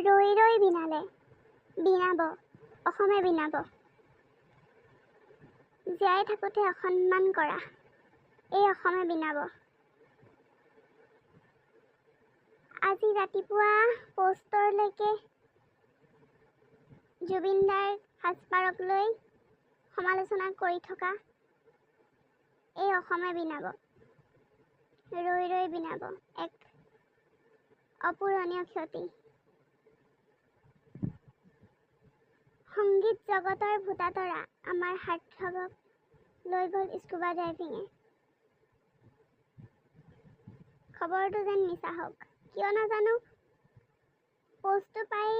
ৰৈ ৰৈ বিনালে। বিনাব অসমে বিনাব। জীয়াই থাকোঁতে অসন্মান কৰা এই অসমে বিনাব। আজি ৰাতিপুৱা প'ষ্টৰলৈকে জুবিনদাৰ সাজপাৰক লৈ সমালোচনা কৰি থকা এই অসমে বিনাব। ৰৈ ৰৈ বিনাব এক অপূৰণীয় ক্ষতি। সংগীত জগতৰ ভোটাতৰা আমাৰ সাৰ্থকক লৈ গ'ল স্কুবা ডাইভিঙে। খবৰটো যেন মিছা হওক কিয় নাজানো? পষ্টটো পাই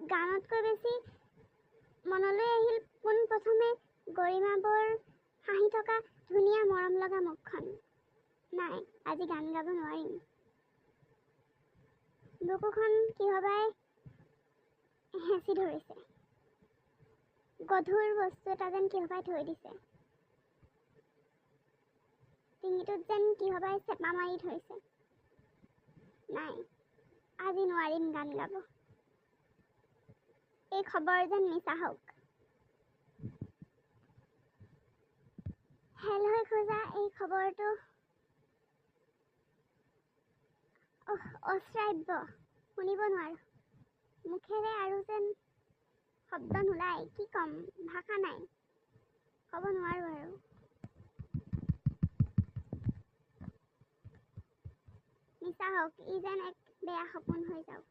গানতকৈ বেছি মনলৈ আহিল পোনপ্ৰথমে গৰিমা বৰ হাঁহি থকা ধুনীয়া মৰম লগা মুখখন। নাই আজি গান গাব নোৱাৰিম। বুকুখন কিহবাই হেঁচি ধৰিছে গধুৰ বস্তু এটা যেন কিহবাই থৈ দিছে। ডিঙিটোত যেন কিহবাই চেপা মাৰি ধৰিছে। নাই আজি নোৱাৰিম গান গাব। এই খবৰ যেন মিছা হওক। হেল হৈ খোজা এই খবৰটো। অশ্ৰাব্য শুনিব নোৱাৰোঁ। মুখেৰে আৰু যেন শব্দ নোলায় কি ক'ম? ভাষা নাই। ক'ব নোৱাৰোঁ আৰু। মিছা হওক ই যেন এক বেয়া সপোন হৈ যাওক।